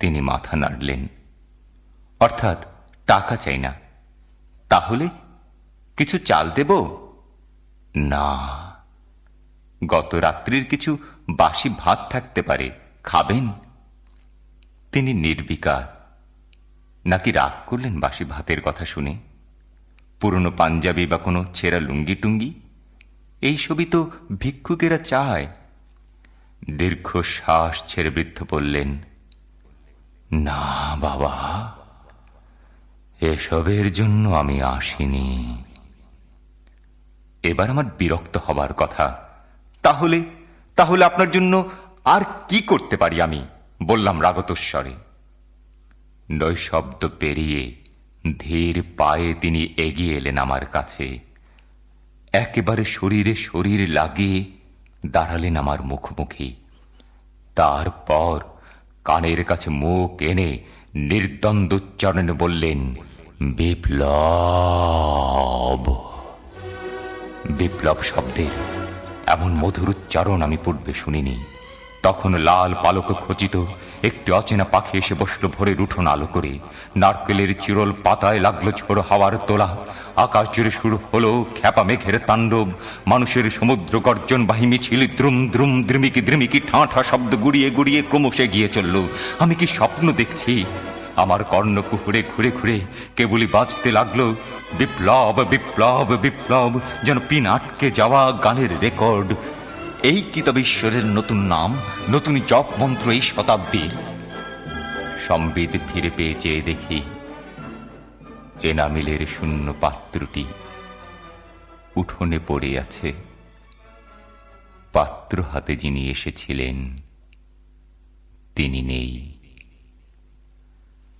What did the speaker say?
তিনি মাথা নাড়লেন। অর্থাৎ টাকা চাই না। তাহলে কিছু চাল দেব? না। গত রাত্রির কিছু বাসি ভাত থাকতে পারে। খাবেন? তিনি নির্বিকার। নাকি রাগ করলেন বাসি ভাতের কথা শুনে? পুরনো পাঞ্জাবি বা কোনো ছেঁড়া লুঙ্গি টুঙ্গি এই সবই তো ভিক্ষুকেরা চায়। দীর্ঘ শ্বাস ছেড়ে বৃদ্ধ বললেন না, বাবা। এসবের জন্য আমি আসিনি। এবার আমার বিরক্ত হবার কথা। তাহলে তাহলে আপনার জন্য আর কি করতে পারি আমি? বললাম রাগতস্বরে। নৈশব্দ পেরিয়ে ধীর পায়ে তিনি এগিয়ে এলেন আমার কাছে। একেবারে শরীরে শরীর লাগিয়ে দাঁড়ালেন আমার মুখোমুখি। তারপর কানের কাছে মুখ এনে নির্দ্বন্দ্ব উচ্চারণে বললেন, বিপ্লব। বিপ্লব শব্দের এমন মধুর উচ্চারণ আমি পূর্বে শুনিনি। তখন লাল পালক খচিত একটি অচেনা পাখি এসে বসল ভোরের উঠোন আলো করে। নারকেলের চিরল পাতায় লাগল ছোড়ো হাওয়ার তোলা। আকাশ জুড়ে শুরু হলো খ্যাপা মেঘের তাণ্ডব। মানুষের সমুদ্র গর্জন বাহি মিছিল, দ্রুম দ্রুম দ্রিমিকি দ্রিমিকি ঠাঁ ঠাঁ শব্দ গুড়িয়ে গুড়িয়ে ক্রমশে গিয়ে চলল। আমি কি স্বপ্ন দেখছি? আমার কর্ণকুহুরে ঘুরে ঘুরে কেবলই বাজতে লাগল। বিপ্লব বিপ্লব বিপ্লব, যেন পিন আটকে যাওয়া গানের রেকর্ড। এই কিতাবেশ্বরের নতুন নাম, নতুন জপ মন্ত্র এই শতাব্দীর? সম্বিত ফিরে পেয়ে চেয়ে দেখি, এনামিলের শূন্য পাত্রটি উঠোনে পড়ে আছে। পাত্র হাতে যিনি এসেছিলেন, তিনি নেই।